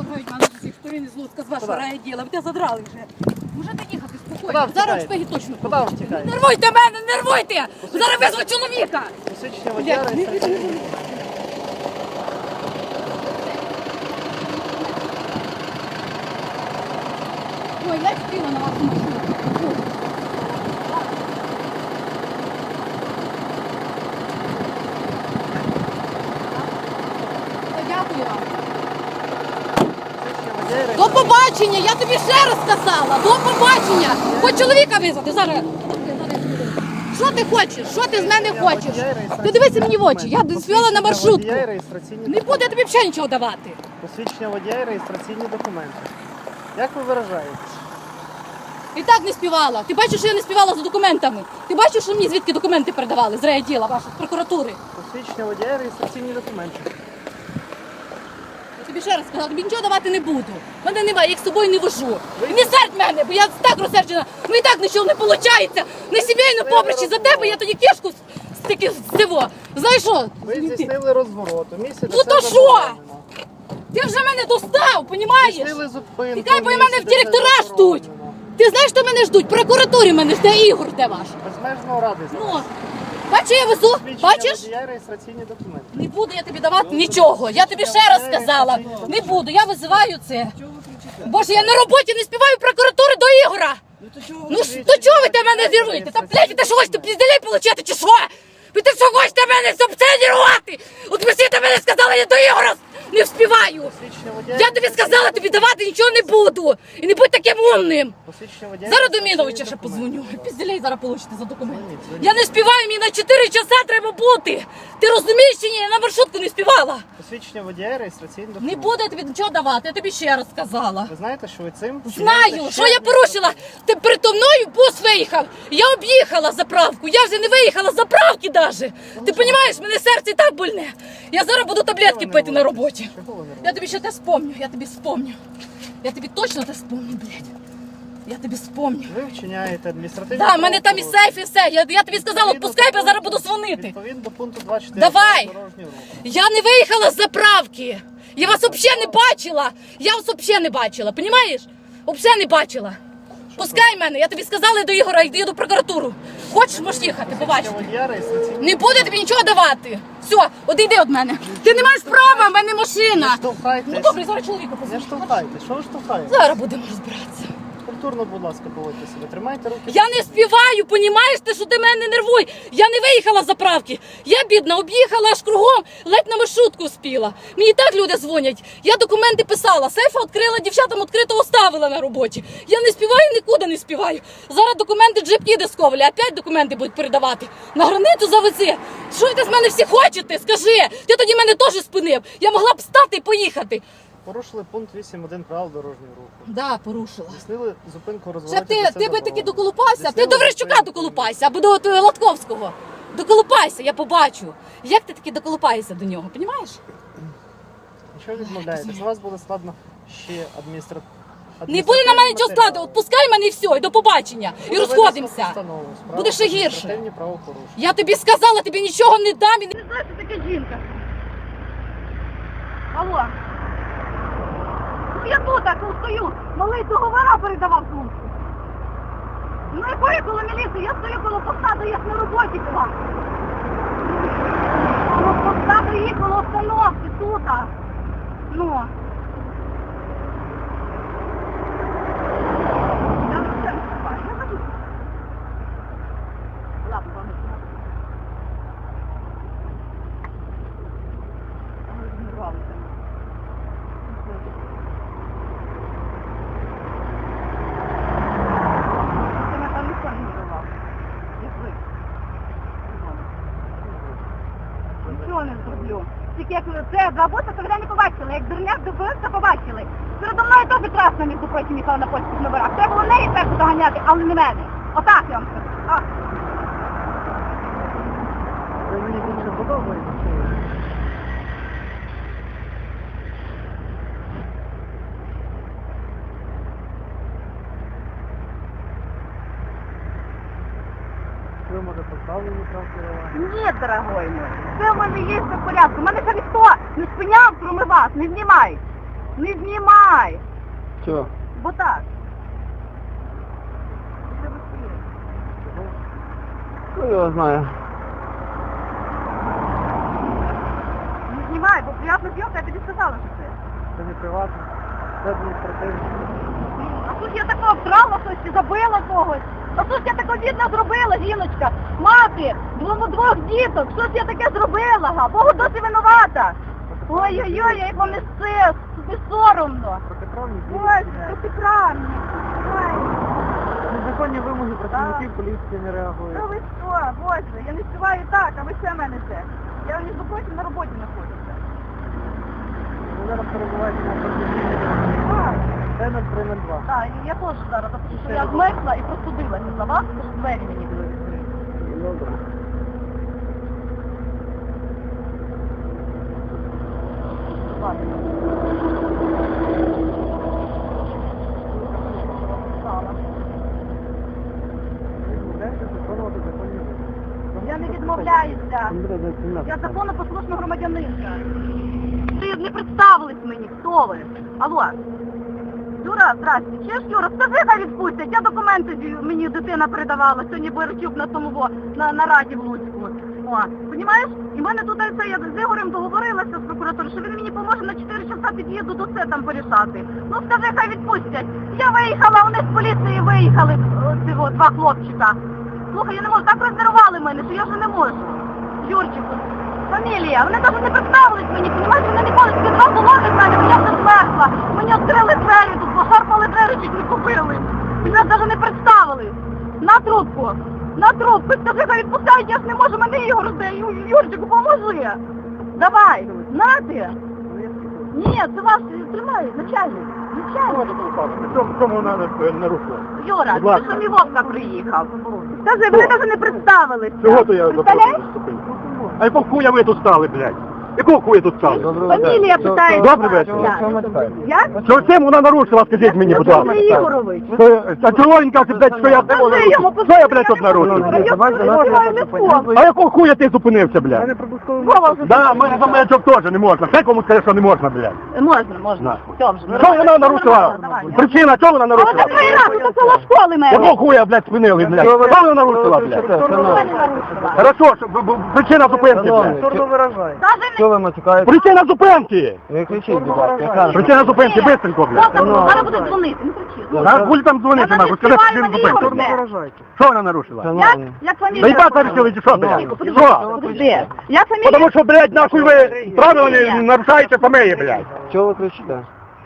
лагають мене з усіх сторін з Луцька, з вашого Куди? райділа. Ви те задрали вже. Можете їхати Куди спокійно. ви Зараз втікаєте? шпиги точно ви получите. втікаєте? Не нервуйте мене, не нервуйте! Зараз визву чоловіка! Посичення водія і реєстраційний. Ой, я спіла на вашу машину. Ой. Та Дякую вам. Посвідчення водія До реєстраційний побачення, я тобі ще раз сказала. До побачення. Хоч чоловіка визвати зараз. Що ти хочеш? Що ти з мене хочеш? Ти дивися мені в очі. Я співала на маршрутку. Не буде тобі взагалі нічого давати. Посвідчення водія реєстраційні документи. Як ви виражаєтесь? І так не співала. Ти бачиш, що я не співала за документами. Ти бачиш, що мені звідки документи передавали з райділа вашої з прокуратури. Посвідчення водія реєстраційні документи. Тобі ще раз сказала, тобі нічого давати не буду. Мене немає, я їх з собою не вожу. І не сердь мене, бо я так розсерджена. Ну і так нічого не виходить. На сімейну побричі за тебе я тоді кішку стільки стиво. Знаєш що? Ви здійснили розворот. У місці, де Ну то що? Ти вже мене достав, понімаєш? Тікай, бо і мене в директора ждуть. Ти знаєш, що мене ждуть? В прокуратурі мене жде Ігор, де ваш? Безмежно радий за. Ну, бачиш, я везу, бачиш? Я реєстраційні документи. Не буду я тобі давати нічого. Я тобі ще раз сказала. Не буду, я визиваю це. Боже, я на роботі не співаю прокуратури до Ігора. Ну до чого ви те мене зірвуєте? Та блядь, ви що хочете пізділей получати чи що? Ви те що хочете мене субсидірувати? От ви всі мене сказали, я до Ігора не вспіваю. Я тобі сказала, тобі давати нічого не буду. І не будь таким умним. Зараз до Міновича ще позвоню. Пізділей зараз получите за дзвоніть. Я не співаю, мені на 4 часа треба бути. Ти розумієш чи ні? Я на маршрутку не співала. Посвідчення водія реєстраційні Не документи. буде я тобі нічого давати, я тобі ще раз сказала. Ви знаєте, що ви цим Знаю, що я порушила. Ти передо мною бус виїхав. Я об'їхала заправку. Я вже не виїхала з заправки даже. Ти розумієш, мене серце і так больне. Я зараз буду таблетки пити на роботі. Я тобі ще те спомню, я тобі спомню. Я тобі точно те спомню, блядь. Я тобі спомню. Ви вчиняєте адміністративні Да, в мене там і сейф, і все. Я, я тобі сказала, пускай, бо я зараз буду дзвонити. Відповідно до пункту 24 Давай! дорожнього руху. Я не виїхала з заправки. Я вас взагалі не бачила. Я вас взагалі не бачила, понімаєш? Взагалі не бачила. Пускай мене, я тобі сказала до Ігора, йди до прокуратуру. Хочеш, можеш їхати, реєстраційні Не буде тобі нічого давати. Все, одійди від мене. Ти не маєш права, в мене машина. Не. Ну добре, зараз чоловіка Не позвоню. штовхайте. Що ви штовхаєте? Зараз будемо розбиратися. Культурно, будь ласка, поводьте себе. Тримайте руки. Я не співаю, понімаєш ти, що ти мене нервуй. Я не виїхала з заправки. Я бідна, об'їхала аж кругом, ледь на маршрутку спіла. Мені так люди дзвонять. Я документи писала, сейфа відкрила, дівчатам відкрито оставила на роботі. Я не співаю, нікуди не співаю. Зараз документи джип їде з Коваля, опять документи будуть передавати. На границю завези. Що ви з мене всі хочете? Скажи. Ти тоді мене теж спинив. Я могла б стати і поїхати. Порушили пункт 8.1 правил дорожнього руху. Да, порушила. Здійснили зупинку розвороті. ти, це ти би таки доколупався, ти до Верещука доколупайся, або до того Латковського. Доколупайся, я побачу. Як ти таки доколупаєшся до нього, розумієш? Нічого відмовляєтесь. У вас буде складно ще адміністра... Не буде на мене нічого складу, відпускай мене і все, і до побачення. І розходимося. Буде ще гірше. Я тобі сказала, тобі нічого не дам. і Не знаю, що таке жінка. Алло. Я тут так стою, малий договора передавав думку. Ну якої коло міліції, я стою коло посади, як на роботі була. Коло посаду її коло остановки, тут. Ну. Я вже все виступаю, я забуду. Ладно, ладно. Розмірвалися. Ти мене там ніхто не мірував. Як ви. Нічого не зроблю. Тільки як це робота, то не побачили. Як дурняк добився, побачили. Передо мною теж красно, між прочим, їхала на польських номерах. Треба було неї першу доганяти, але не мене. Отак я вам скажу. Мені більше подобається. чи ні? Ви може поставлені? Ні, дорогой мой, все в мене є все в порядку. Мене ще ніхто не спиняв, кроме вас, не знімай. Не знімай! Чого? Бо так. Хто його знає? Не знімай, бо приятна зйомка, я тобі сказала, що це. Це не приватно, це адміністративно. А тут я такого вкрала щось і забила когось. А тут я таке бідно зробила, жіночка. Мати, двох діток, щось я таке зробила, га. Богу досі винувата. Ой-ой-ой, як вам не це, тобі соромно. Протиправні дії. Ой, протиправні. Ой, Незаконні вимоги працівників поліції не ну реагують. ви що, боже, я не співаю так, а ви ще мене це. Я між прочим на роботі знаходжуся. Ви зараз перебуваєте на. Т-0302. Так, і я теж зараз, тому що я змерзла і простудилася за вас, тому що двері мені були відкриті. Добре. Ладно. Стала. Законні вимоги. Я не відмовляюся. Я законопослушна громадянинка. Ви не представились мені, хто ви? Алло. Юра, здрасте. Чеш, Юра, скажи, хай відпустять. Я документи мені дитина передавала. Сьогодні Борчук на тому во, на нараді в Луцьку. О, понімаєш? І в мене тут це я з Ігорем договорилася з прокуратурою, що він мені поможе на 4 часа під'їду до це там порішати. Ну скажи, хай відпустять. Я виїхала, вони з поліції виїхали, оці во, два хлопчика. Слухай, я не можу, так рознервували мене, що я вже не можу. Юрчику, фамілія, вони навіть не представились мені, понімаєш, вони ніколи під два полони знали, бо я вже змерзла. Мені відкрили двері, тут пошарпали двері, не купили. І мене навіть не представили. На трубку, на трубку, скажи, хай відпускають, я ж не можу, мене Ігор Ю- Юрчику, поможи. Давай, на ти. Ні, це ваш, тримай, начальник, начальник. Кому вона нарушила? Юра, Будь ласка. це що Вовка приїхав. Скажи, вони навіть не представились. Чого то я Представляєш? заступив? А якого хуя ви тут стали, блядь? Якого хуя тут стали? Фамілія питає. Добрий вечір. Як? Що цим вона нарушила, скажіть мені, будь ласка. Андрій Ігорович. Що- А чого він каже, блядь, що я йому, Що я, блядь, тут нарушив? А якого хуя ти зупинився, блядь? Вова вже Да, мене за теж не можна. Хай кому скаже, що не можна, блядь. Можна, можна. Нахуй. Все вже. Що вона нарушила? Причина, чого вона А нарушила? от такий раз, це коло школи мене. Якого хуя, блядь, спинили, блядь? Що вона нарушила, блядь? Хорошо, що б- б- причина зупинки, блядь. Даже Що ви матюкаєте? Причина зупинки! Не кричіть, будь ласка, я кажу. Причина зупинки, бистренько, блядь. Зараз буде дзвонити, не кричи. Зараз будь там дзвонити, нахуй, скажи причину зупинки. Що вона нарушила? Як? Шановні, Як фамілія? Заїбати вирішили, чи що, блядь? Подожди, Що? подожди. Як фамілія? Потому що, блядь, нахуй ви правила не нарушаєте фамилії, блядь. чого ви кричите?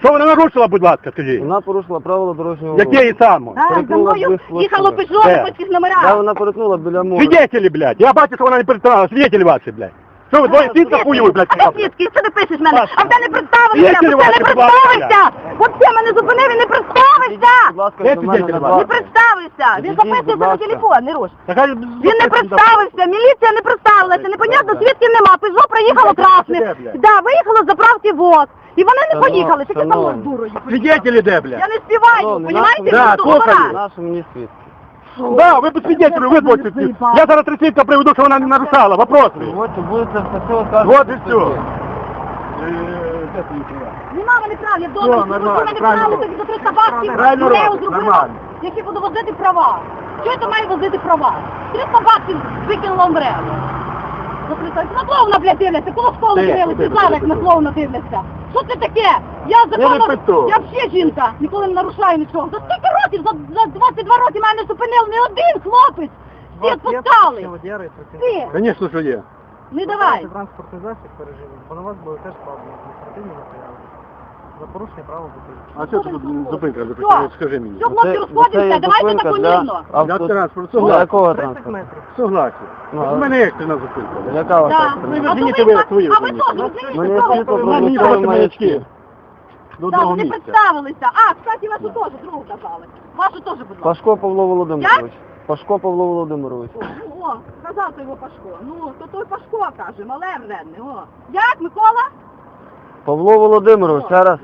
Що вона нарушила, будь ласка, скажіть? Вона порушила правила дорожнього руху. Які саме? А, за Перетнула мною близько їхало Де? по цих Да, номерах. вона перетнула біля моря. Свидетелі, блядь. Я бачу, що вона не перетинала. Свидетелі ваші, блядь. Що ви двоє свідка хуюють, блядь? А де свідки? Що ти пишеш мене? А в тебе не представився, Є бо ти не будь ласка, представився! От це мене зупинив і не представився! Ласка, Де до мене свідетель на два. Не представився! Він записується будь на ласка. телефон, не руш. Він не представився, міліція не представилася, непонятно, свідків нема, Пежо проїхало красне. Да, виїхало з заправки ВОЗ. І вони не поїхали, тільки там шановні. з дурою. Свидетелі де, Я не співаю, Шановні, понімаєте? Да, Мені слухаю. Нашу мені світ. Да, ви свидетелі, ви двоє свідки. Я зараз три свідка приведу, що вона не нарушала. Вопроси. От будете все це. Вот і все. Нема мене прав, я добре, Все, нормально, мене правильно прав, за 300 баксів Правильно Нео робите, зробила, нормально. які буду возити права. Що я то маю возити права? 300 баксів викинула 300. На клоуна, блядь, дивляться, коло школи Ти, дивилися, ти, ти, як ти. на клоуна дивляться. Що це таке? Я не законом, я взагалі жінка, ніколи не нарушаю нічого. За скільки років, за, за 22 роки мене не зупинив не один хлопець. Всі відпускали. Ти, Звісно, що є. не давай. Транспортний засіб пережили, бо на вас були теж складені адміністративні матеріали. За порушення правил дорожнього А що тут зупинка? Що? Скажи мені. Що, хлопці, розходимося, давайте зупинка таку для Для транспорту, Для согласен. якого 30 транспорту? метрів. Согласен. Ну, У а- мене екстрена зупинка. Яка вас Да. транспортна? А Извините, то ви, ви свої а ви розумієте. теж розумієте, Мене що ви? Мені просто маячки. До Так, одного не місця. представилися. А, кстати, вашу теж другу казали. Вашу теж, будь ласка. Пашко Павло Володимирович. Пашко Павло Володимирович. О, сказав то його Пашко. Ну, то той Пашко каже, мале вредне. О. Як, Микола? Павло Володимирович, ще раз.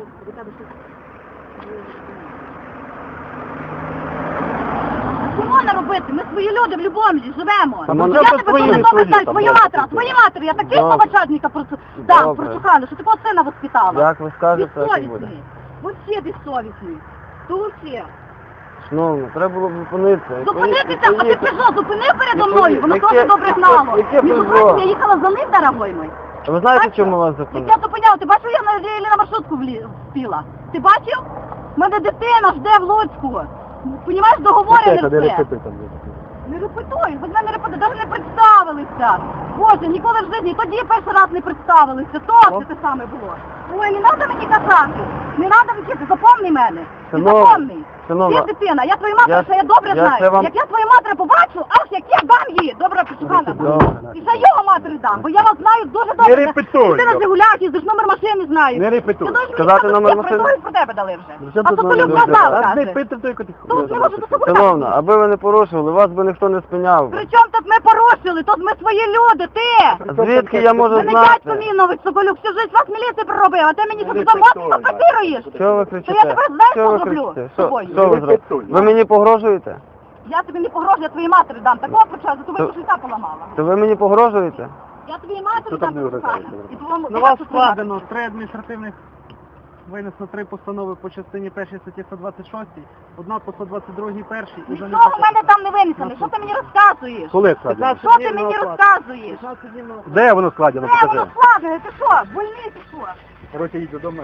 Чому мене робити? Ми свої люди в Любомлі живемо. Та я тебе свої, добре знаю, там, твою як матері, це? твої матері, я такий Добре. просто Добре. прочухали, що такого сина воспитала. Як ви скажете, так і буде. Безсовісний. Вообще безсовісний. То. Шановні, треба було б зупинитися. і Зупинитися, поїхати- а ти поїхати. зупинив передо Яке- мною? Воно яке- теж добре гнало. яке Між прочим, я їхала за ним, дорогой мой. А Ви знаєте, Бачив? чому вас Як зупинили? я зупиняла, ти бачив, я на на маршрутку влі- вспіла? Ти бачив? У мене дитина жде в Луцьку. Понімаєш, договори не все. Не репетуй, ви мене репетуй, навіть не представилися. Боже, ніколи в житті, тоді перший раз не представилися, то це те саме було. Ой, не треба мені казати, не треба ти запомни мене, ти запомни. шановна, Ти дитина, я твою матері, я- що я добре я знаю. вам- Як я твою матері побачу, ах, як я дам її, добре почухана. Добре. І ще його матері дам, бо я вас знаю дуже добре. Не репетуй, Ти на йо. Жигулях їздиш, номер машини знаю. Не репетуй. Ти Сказати мені номер машини? придурок про тебе дали вже. А тут то номер Толюк машини? казав, А не каже. пити той можу до собою. Шановна, аби ви не порушували, вас би ніхто не спиняв. При чому тут ми порушили? Тут ми свої люди, ти! Звідки я можу Мене дядько знати? новий Соколюк, всю жизнь вас міліції проробив, а ти мені що Не за мозку. Що ви То кричите? я знаєш, Що зроблю кричите? з Що, тобою? що ви зробите? Ви мені погрожуєте? Я тобі не погрожую, я твоїй матері дам. Такого початку, то То- ви життя поламала. То ви мені погрожуєте? Я твоїй матері дам там не початку. вражаєте? І твоєму На вас складено три адміністративних винесено три постанови по частині першій статті 126, одна по 122 першій і Нічого в мене там не винесено. Що ти мені розказуєш? Коли складено? Що ти мені розказуєш? днів на Де воно складено? Де воно Покажи. складене? Ти що? Больний ти що? Короче, їдь додому.